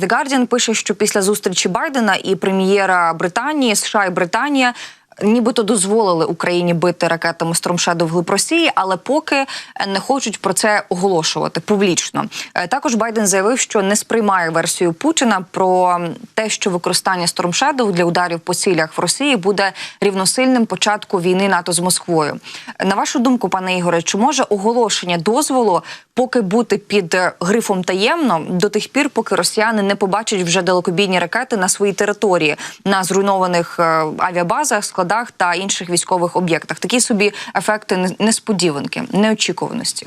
The Guardian пише, що після зустрічі Байдена і прем'єра Британії, США і Британія. Нібито дозволили Україні бити ракетами Shadow вглиб Росії, але поки не хочуть про це оголошувати публічно. Е, Також Байден заявив, що не сприймає версію Путіна про те, що використання Storm для ударів по цілях в Росії буде рівносильним початку війни НАТО з Москвою. На вашу думку, пане Ігоре, чи може оголошення дозволу поки бути під грифом таємно до тих пір, поки росіяни не побачать вже далекобійні ракети на своїй території на зруйнованих е, авіабазах, складах та інших військових об'єктах? Такі собі ефекти несподіванки, неочікуваності.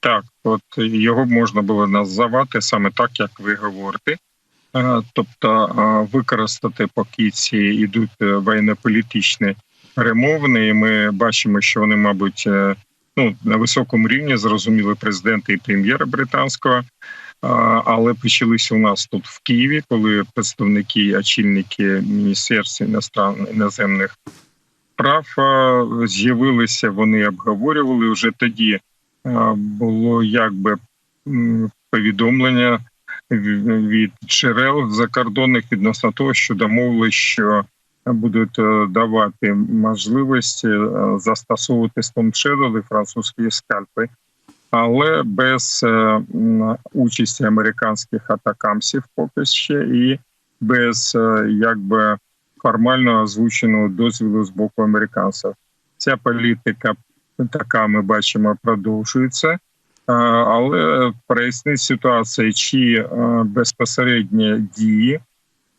Так, от його можна було називати саме так, як ви говорите. Е, Тобто е, використати, поки ці йдуть е, воєнно-політичні перемовини, і ми бачимо, що вони, мабуть, ну на високому рівні зрозуміли президента і прем'єра британського. Але почалися у нас тут в Києві, коли представники, очільники міністерств іноземних прав з'явилися. Вони обговорювали вже тоді. Було якби повідомлення від джерел закордонних відносно того, що домовились, що будуть е, давати можливість е, застосовувати стомшедали французькі скальпи, але без е, участі американських атакамсів поки ще і без е, якби формально озвученого дозволу з боку американців. Ця політика така ми бачимо продовжується. Е, Але прояснить ситуацію, чи безпосередні дії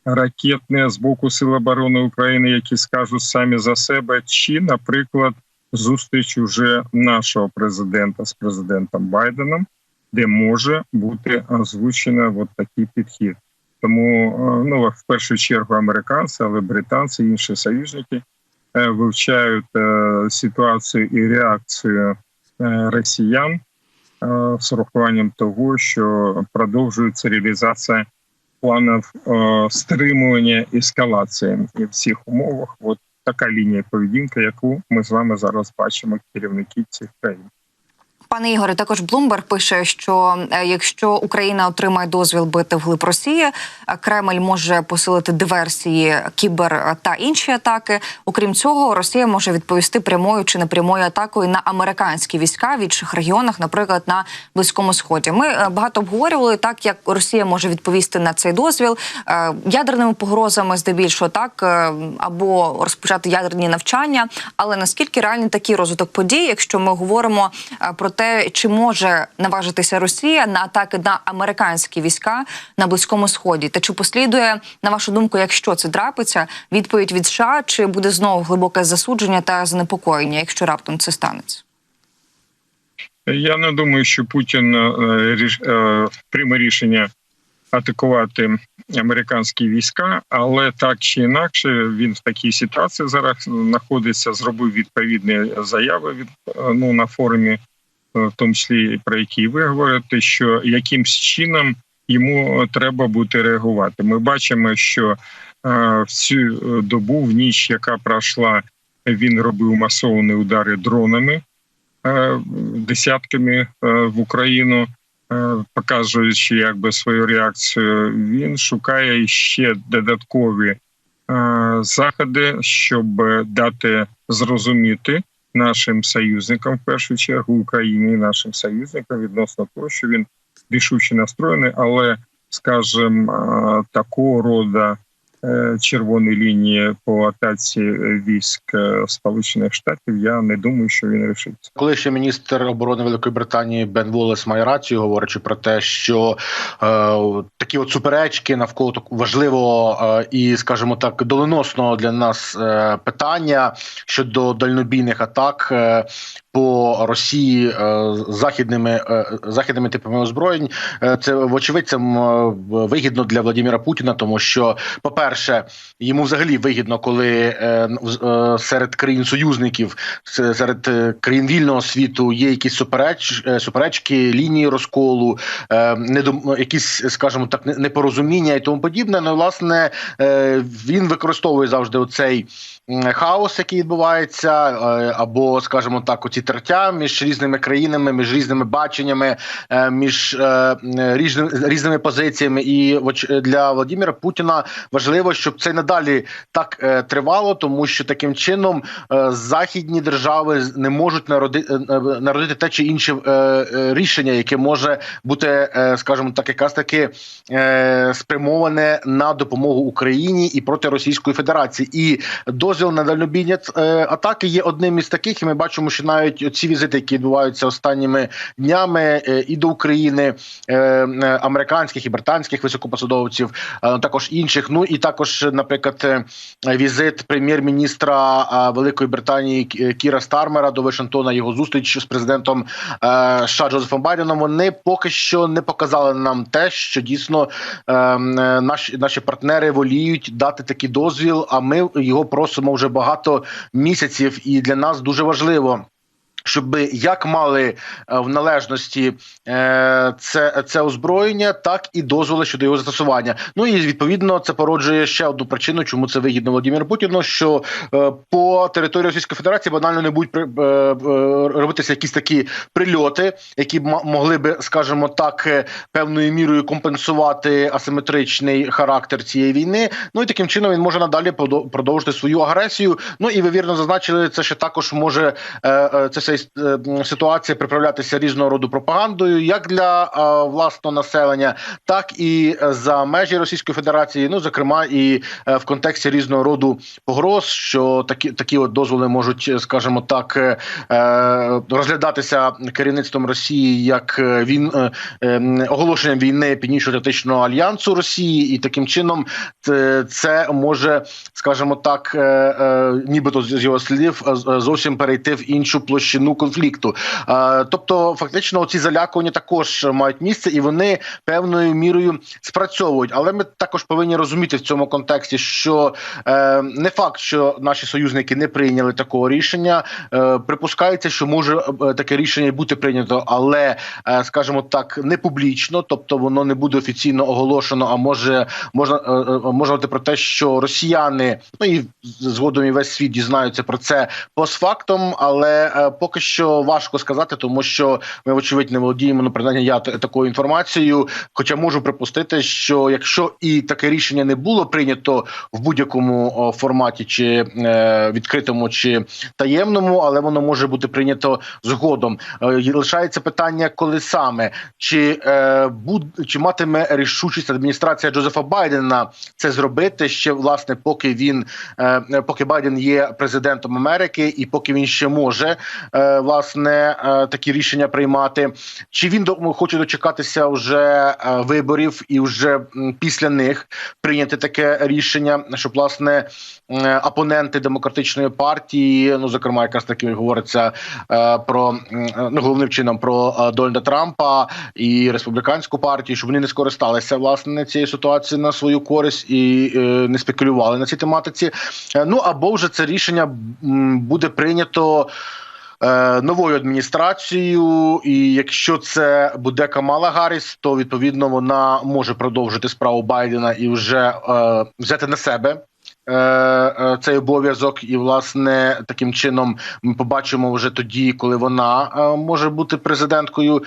ракетні з боку Сил оборони України, які скажуть самі за себе, чи, наприклад, зустріч уже нашого президента з президентом Байденом, де може бути озвучено от такий підхід. Тому е, ну в першу чергу американці, але британці, інші союзники е, вивчають е, ситуацію і реакцію росіян з урахуванням того, що продовжується реалізація планів стримування ескалації і в умовах. От така лінія поведінки, яку ми з вами зараз бачимо, керівники цих країн. Пане Ігоре, також Блумберг пише, що е, якщо Україна отримає дозвіл бити вглиб Росії, е, Кремль може посилити диверсії, кібер е, та інші атаки. Окрім цього, Росія може відповісти прямою чи непрямою атакою на американські війська в інших регіонах, наприклад, на близькому сході. Ми багато обговорювали так, як Росія може відповісти на цей дозвіл ядерними погрозами, здебільшого так або розпочати ядерні навчання. Але наскільки реальний такий розвиток подій, якщо ми говоримо про те, чи може наважитися Росія на атаки на американські війська на близькому сході, та чи послідує на вашу думку, якщо це трапиться, відповідь від США, чи буде знову глибоке засудження та занепокоєння, якщо раптом це станеться? Я не думаю, що Путін е, е, прийме рішення атакувати американські війська, але так чи інакше він в такій ситуації зараз знаходиться. Зробив відповідні заяви від е, ну на форумі, в тому числі про які ви говорите, що якимсь чином йому треба буде реагувати. Ми бачимо, що е, в цю е, добу, в ніч, яка пройшла, він робив масовані удари дронами е, десятками е, в Україну, е, показуючи якби свою реакцію. Він шукає ще додаткові е, заходи, щоб дати зрозуміти нашим союзникам, в першу чергу Україні, нашим союзникам відносно того, що він рішуче настроєний, але скажімо, е, такого роду е, червоні лінії по атаці військ е, Сполучених Штатів, я не думаю, що він рішиться. Колишній міністр оборони Великої Британії Бен Волес має рацію, говорячи про те, що е, такі от суперечки навколо так важливого е, і, скажімо так, доленосного для нас е, питання щодо дальнобійних атак. Е, по Росії е, західними е, західними типами озброєнь Е, це вочевидь це вигідно для Владимира Путіна, тому що, по перше, по-перше, йому взагалі вигідно, коли е, е, серед країн союзників, серед е, країн вільного світу є якісь супереч, е, суперечки, лінії розколу, е, недом, якісь, скажімо так, непорозуміння і тому подібне. Ну, власне, е, він використовує завжди оцей хаос, який відбувається, е, або, скажімо так, оці тертя між різними країнами, між різними баченнями, е, між е, різними, різними позиціями. І воч- для Владимира Путіна важливо, щоб це надалі так е, тривало, тому що таким чином е, західні держави не можуть народити, народити те чи інше е, е, рішення, яке може бути, е, скажімо так, якраз таки е, спрямоване на допомогу Україні і проти Російської Федерації. І дозвіл на дальнобійні е, атаки є одним із таких. І ми бачимо, що навіть ці візити, які відбуваються останніми днями, е, і до України е, е, американських і британських високопосадовців, е, також інших. Ну і також, наприклад, е, візит прем'єр-міністра е, Великої Британії Кі- Кіра Стармера до Вашингтона, його зустріч з президентом е, США Джозефом Байденом. Вони поки що не показали нам те, що дійсно е, е, наші наші партнери воліють дати такий дозвіл. А ми його просимо вже багато місяців, і для нас дуже важливо. Щоб як мали е, в належності е, це, це озброєння, так і дозволи щодо його застосування. Ну і відповідно це породжує ще одну причину, чому це вигідно Володимиру Путіну. Що е, по території Російської Федерації банально не будуть робитися якісь такі прильоти, які б могли би, скажімо так, певною мірою компенсувати асиметричний характер цієї війни. Ну і таким чином він може надалі продов- продовжити свою агресію. Ну і ви вірно зазначили, це ще також може це вся іс- е, ситуація приправлятися різного роду пропагандою, як для е, власного населення, так і е, за межі Російської Федерації. Ну зокрема, і в контексті різного роду погроз, що такі такі от дозволи можуть, скажімо так, розглядатися керівництвом Росії як він е, е, оголошенням війни Північно-Атлантичного альянсу Росії, і таким чином це, це може, скажімо так, нібито з його слів зовсім перейти в іншу площину конфлікту. Е, Тобто, фактично, ці залякування також мають місце, і вони певною мірою спрацьовують. Але ми також повинні розуміти в цьому контексті, що е, не факт, що наші союзники не прийняли такого рішення. Е, Припускається, що може е, таке рішення бути прийнято, але скажімо так, не публічно, тобто воно не буде офіційно оголошено. А може можна можна про те, що росіяни, ну і згодом і весь світ дізнаються про це постфактом, але е, поки що важко сказати, тому що ми вочевидь не володіємо. Ну принаймні я такою інформацією. Хоча можу припустити, що якщо і таке рішення не було прийнято в будь-якому форматі, чи е, відкритому, чи таємному, але воно може бути прийнято згодом. Е, лишається питання, коли саме чи е, буд чи матиме рішучість адміністрація Джозефа Байдена це зробити ще власне, поки він е, поки Байден є президентом Америки, і поки він ще може е, власне е, такі рішення приймати, чи він хоче дочекатися вже е, виборів і вже після них прийняти таке рішення, щоб власне е, опоненти демократичної партії, ну зокрема, якраз таки говориться е, про е, ну головним чином про е, Дональда Трампа і республіканську партію, щоб вони не скористалися власне цією ситуацією на свою користь і е, не спекулювали на цій тематиці. Е, ну або вже це рішення буде прийнято. Е, Новою адміністрацією, і якщо це буде Камала Гарріс, то відповідно вона може продовжити справу Байдена і вже е, взяти на себе е, е, цей обов'язок, і власне таким чином ми побачимо вже тоді, коли вона може бути президенткою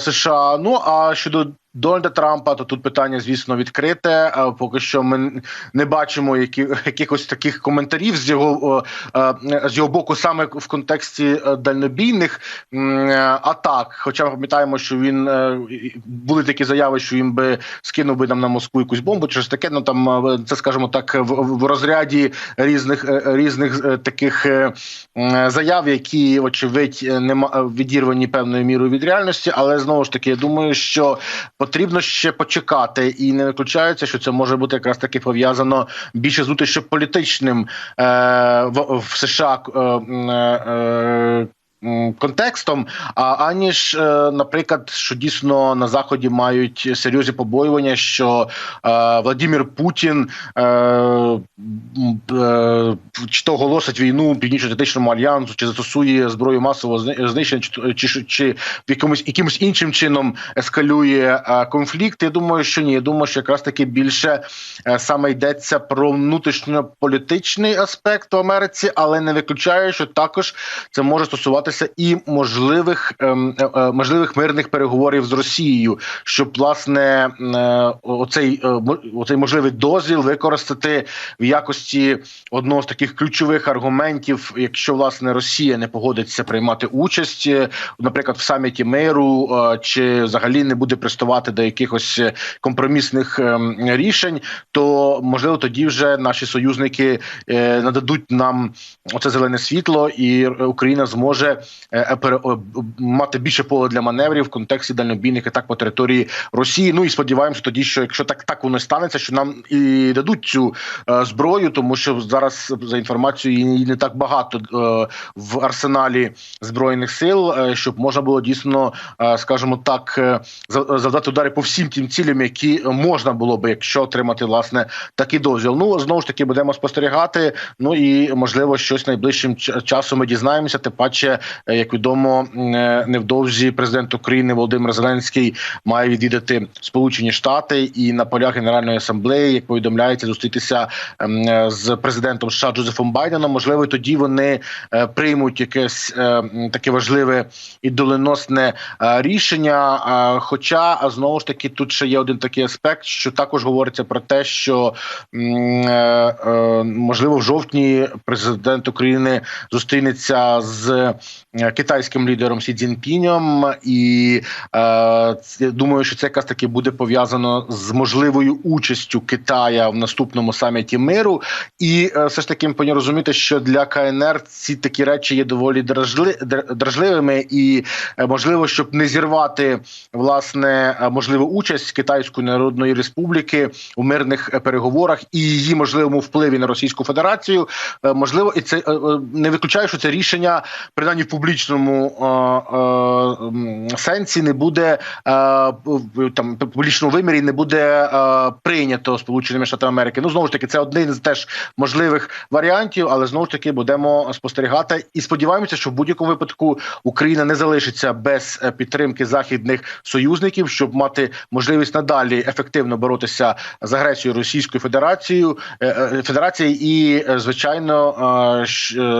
США. Ну а щодо Дональда Трампа, то тут питання, звісно, відкрите. Е, Поки що ми не бачимо які, якихось таких коментарів з його е, з його боку, саме в контексті е, дальнобійних атак. Хоча ми пам'ятаємо, що він були такі заяви, що він би скинув би нам на Москву якусь бомбу, чи щось таке. Ну там це скажімо так, в, в розряді різних різних таких заяв, які очевидь нема відірвані певною мірою від реальності. Але знову ж таки, я думаю, що потрібно ще почекати, і не виключається, що це може бути якраз таки пов'язано більше з внутрішньополітичним е, в, в США. Е, е, м, контекстом, аніж, е, наприклад, що дійсно на заході мають серйозні побоювання, що е, Владимир Путін е, чи то оголосить війну північно-атлантичному альянсу, чи застосує зброю масового знищення, чи, чи, в якомусь якимось іншим чином ескалює конфлікт. Я думаю, що ні. Я думаю, що якраз таки більше саме йдеться про внутрішньополітичний аспект в Америці, але не виключаю, що також це може стосуватися і можливих ем, е, е, можливих мирних переговорів з Росією, щоб власне е, оцей оцей можливий дозвіл використати в якості одного з таких ключових аргументів, якщо власне Росія не погодиться приймати участь, наприклад, в саміті миру, чи взагалі не буде приставати до якихось компромісних ем, рішень, то можливо тоді вже наші союзники нададуть нам оце зелене світло, і Україна зможе мати більше поле для маневрів в контексті дальнобійних атак по території Росії. Ну і сподіваємося тоді, що якщо так так воно станеться, що нам і дадуть цю е, зброю, тому що зараз за інформацією її не так багато е, в арсеналі збройних сил, е, щоб можна було дійсно, е, скажімо так, е, за- завдати удари по всім тим цілям, які можна було би, якщо отримати власне такий дозвіл. Ну знову ж таки будемо спостерігати. Ну і можливо, щось найближчим часом ми дізнаємося. Тим паче, е, як відомо, е, невдовзі президент України Володимир Зеленський має відвідати Сполучені Штати і на полях Генеральної асамблеї, як повідомляється, зустрітися е, з президентом США Джозефом Байденом. Можливо, тоді вони е, приймуть якесь е, таке важливе і доленосне е, рішення. Е, Хоча знову ж таки тут ще є один такий аспект, що також говориться про те, що е, е, можливо в жовтні президент України зустрінеться з е, китайським лідером Сі Цзіньпінем, і е, думаю, що це якраз таки буде пов'язано з можливою участю Китая в наступному саміті миру. І е, все ж таки повинні розуміти, що для КНР ці такі речі є доволі дражли, дражливими, і е, можливо, щоб не зірвати власне е, можливу участь Китайської Народної Республіки у мирних е, переговорах і її можливому впливі на Російську Федерацію. Е, Можливо, і це е, е, не виключаю, що це рішення принаймні публічному сенсі не буде там публічному вимірі не буде прийнято Сполученими Штатами Америки. Ну знову ж таки, це один з теж можливих варіантів, але знову ж таки будемо спостерігати і сподіваємося, що в будь-якому випадку Україна не залишиться без е, підтримки західних союзників, щоб мати можливість надалі ефективно боротися з агресією Російською Федерацією е, е, Федерації, і звичайно,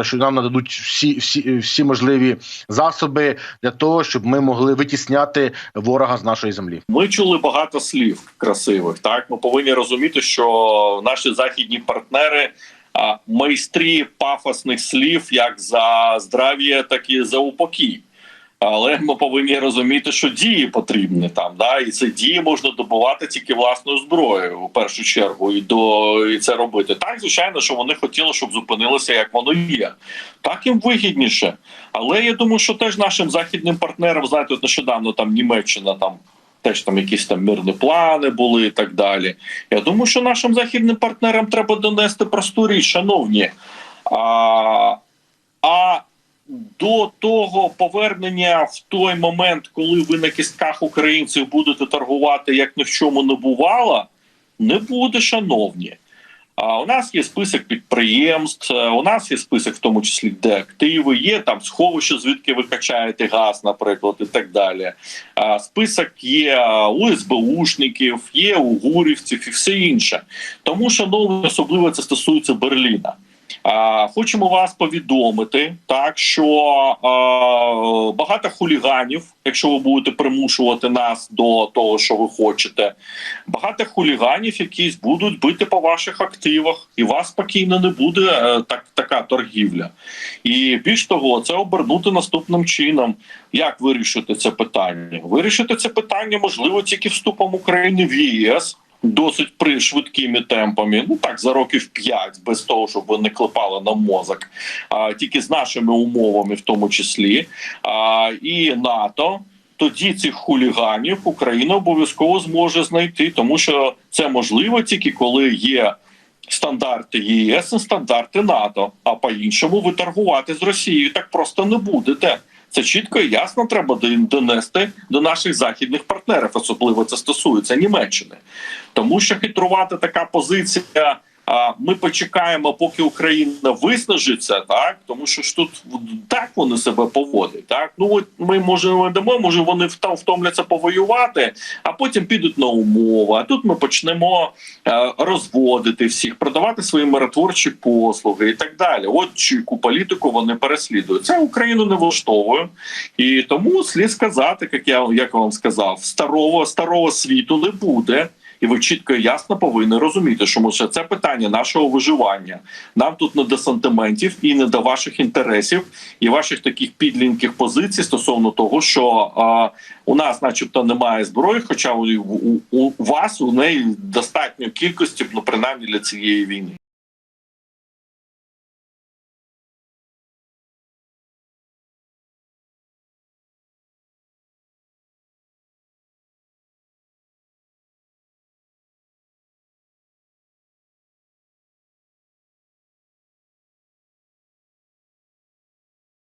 що нам нададуть всі, всі, всі можливі засоби для того, щоб ми могли витісняти ворога з нашої землі. Ми чули багато слів красивих. Так ми повинні розуміти, що наші західні партнери а, майстрі пафосних слів як за здрав'я, так і за упокій. Але ми повинні розуміти, що дії потрібні там, да, і це дії можна добувати тільки власною зброєю у першу чергу, і до і це робити. Так, звичайно, що вони хотіли, щоб зупинилося, як воно є. Так їм вигідніше. Але я думаю, що теж нашим західним партнерам, знаєте, от нещодавно там Німеччина там. Теж там якісь там мирні плани були і так далі. Я думаю, що нашим західним партнерам треба донести просту річ, шановні. А, а до того повернення в той момент, коли ви на кістках українців будете торгувати, як ні в чому не бувало, не буде, шановні. А у нас є список підприємств, е, у нас є список, в тому числі, де активи, є там сховище, звідки ви качаєте газ, наприклад, і так далі. А список є у СБУшників, є у гурівців і все інше. Тому, шановні, особливо це стосується Берліна. А, Хочемо вас повідомити, так що багато хуліганів, якщо ви будете примушувати нас до того, що ви хочете, багато хуліганів, якісь будуть бити по ваших активах, і вас спокійно не буде е, так, така торгівля. І більш того, це обернути наступним чином. Як вирішити це питання? Вирішити це питання можливо тільки вступом України в ЄС. Досить при швидкими темпами, ну так за років п'ять, без того, щоб ви не клепали на мозок, а тільки з нашими умовами, в тому числі, а, і НАТО. Тоді цих хуліганів Україна обов'язково зможе знайти, тому що це можливо тільки коли є стандарти ЄС і стандарти НАТО. А по іншому ви торгувати з Росією так просто не будете. Це чітко і ясно треба до- донести до наших західних партнерів. Особливо це стосується Німеччини, тому що хитрувати така позиція. Ми почекаємо, поки Україна виснажиться, так тому що ж тут так вони себе поводять. Так ну от ми можемо дамо, може вони втомляться повоювати, а потім підуть на умови. А тут ми почнемо е, розводити всіх, продавати свої миротворчі послуги і так далі. От чийку політику вони переслідують. Це Україну не влаштовує, і тому слід сказати, як я як я вам сказав, старого старого світу не буде. І ви чітко і ясно повинні розуміти, що може це питання нашого виживання. Нам тут не до сантиментів і не до ваших інтересів і ваших таких підлінких позицій стосовно того, що а, у нас, начебто, немає зброї, хоча у, у, у вас у неї достатньо кількості, ну принаймні для цієї війни.